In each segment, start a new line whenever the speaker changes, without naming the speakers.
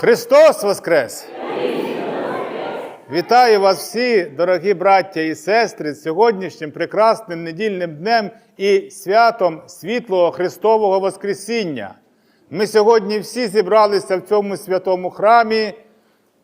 Христос Воскрес! Вітаю вас всі, дорогі браття і сестри, з сьогоднішнім прекрасним недільним днем і святом світлого Христового Воскресіння. Ми сьогодні всі зібралися в цьому святому храмі.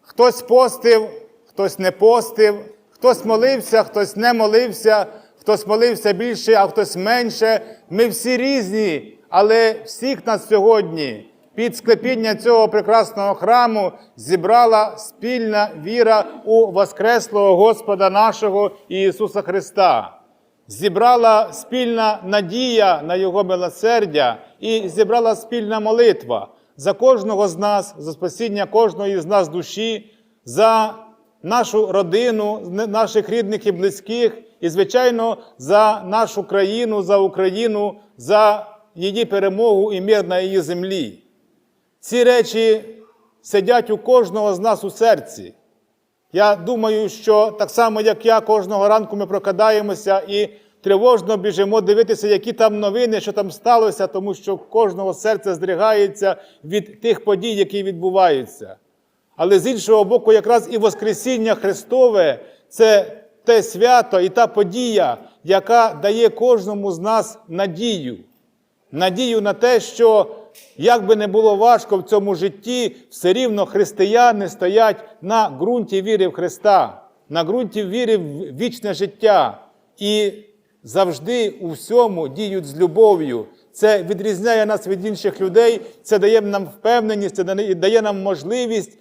Хтось постив, хтось не постив, хтось молився, хтось не молився, хтось молився більше, а хтось менше. Ми всі різні, але всіх нас сьогодні під склепіння цього прекрасного храму зібрала спільна віра у Воскреслого Господа нашого Ісуса Христа. Зібрала спільна надія на Його милосердя і зібрала спільна молитва за кожного з нас, за спасіння кожної з нас душі, за нашу родину, наших рідних і близьких, і, звичайно, за нашу країну, за Україну, за її перемогу і мир на її землі. Ці речі сидять у кожного з нас у серці. Я думаю, що так само, як я, кожного ранку ми прокидаємося і тривожно біжимо дивитися, які там новини, що там сталося, тому що кожного серце здригається від тих подій, які відбуваються. Але з іншого боку, якраз і Воскресіння Христове це те свято і та подія, яка дає кожному з нас надію. Надію на те, що як би не було важко в цьому житті, все рівно християни стоять на ґрунті віри в Христа, на ґрунті віри в вічне життя і завжди у всьому діють з любов'ю. Це відрізняє нас від інших людей, це дає нам впевненість, це дає нам можливість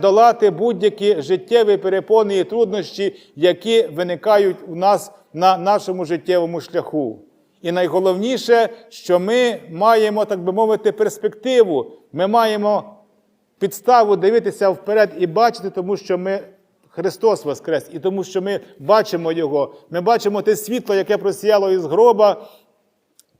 долати будь-які життєві перепони і труднощі, які виникають у нас на нашому життєвому шляху. І найголовніше, що ми маємо, так би мовити, перспективу. Ми маємо підставу дивитися вперед і бачити, тому що ми Христос Воскрес, і тому, що ми бачимо Його. Ми бачимо те світло, яке просіяло із гроба,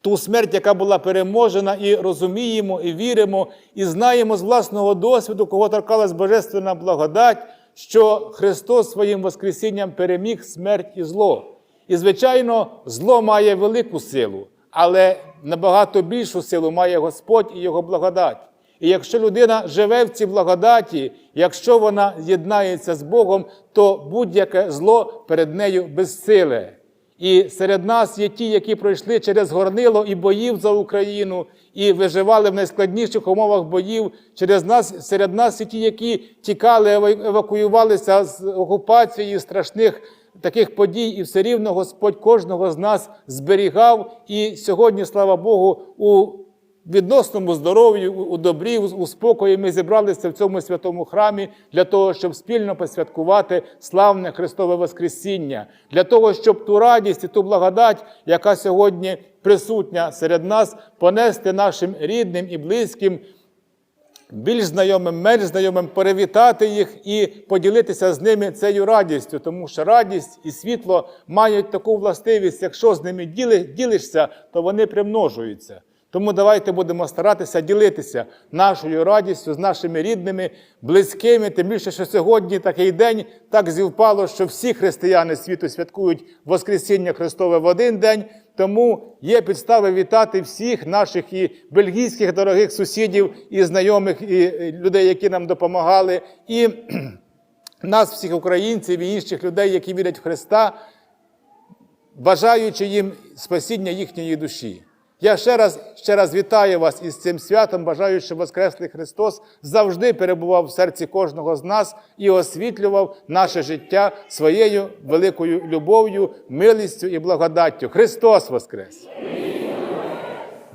ту смерть, яка була переможена, і розуміємо, і віримо, і знаємо з власного досвіду, кого торкалась Божественна благодать, що Христос своїм Воскресінням переміг смерть і зло. І, звичайно, зло має велику силу, але набагато більшу силу має Господь і Його благодать. І якщо людина живе в цій благодаті, якщо вона єднається з Богом, то будь-яке зло перед нею безсиле. І серед нас є ті, які пройшли через горнило і боїв за Україну, і виживали в найскладніших умовах боїв. Через нас, Серед нас є ті, які тікали, евакуювалися з окупації страшних таких подій, і все рівно Господь кожного з нас зберігав. І сьогодні, слава Богу, у відносному здоров'ю, у добрі, у спокої ми зібралися в цьому святому храмі для того, щоб спільно посвяткувати славне Христове Воскресіння, для того, щоб ту радість і ту благодать, яка сьогодні присутня серед нас, понести нашим рідним і близьким більш знайомим, менш знайомим, перевітати їх і поділитися з ними цією радістю, тому що радість і світло мають таку властивість, якщо з ними ділишся, то вони примножуються. Тому давайте будемо старатися ділитися нашою радістю з нашими рідними, близькими, тим більше, що сьогодні такий день так зівпало, що всі християни світу святкують Воскресіння Христове в один день. Тому є підстави вітати всіх наших і бельгійських дорогих сусідів, і знайомих, і людей, які нам допомагали, і нас, всіх українців і інших людей, які вірять в Христа, бажаючи їм спасіння їхньої душі. Я ще раз ще раз вітаю вас із цим святом, бажаю, щоб Воскреслий Христос завжди перебував в серці кожного з нас і освітлював наше життя своєю великою любов'ю, милістю і благодаттю. Христос Воскрес!